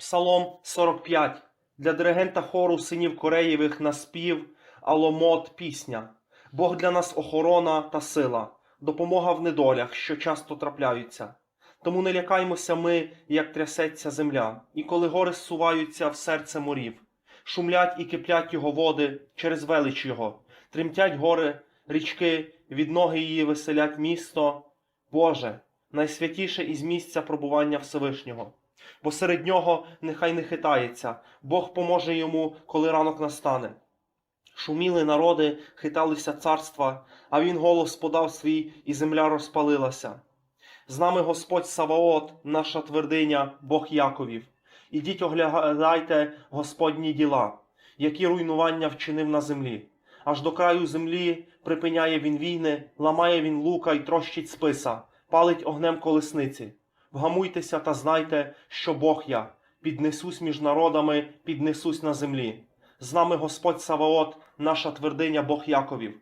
Псалом 45. Для диригента хору синів Кореєвих на спів, аломот, пісня. Бог для нас охорона та сила, допомога в недолях, що часто трапляються. Тому не лякаймося ми, як трясеться земля, і коли гори зсуваються в серце морів, шумлять і киплять його води через велич його, тремтять гори, річки, від ноги її веселять місто. Боже, найсвятіше із місця пробування Всевишнього. Бо серед нього нехай не хитається, Бог поможе йому, коли ранок настане. Шуміли народи, хиталися царства, а він голос подав свій, і земля розпалилася. З нами Господь Саваот, наша твердиня, Бог Яковів. Ідіть оглядайте Господні діла, які руйнування вчинив на землі. Аж до краю землі припиняє він війни, ламає він лука й трощить списа, палить огнем колесниці. Вгамуйтеся та знайте, що Бог я, піднесусь між народами, піднесусь на землі. З нами Господь Саваот, наша твердиня, Бог Яковів.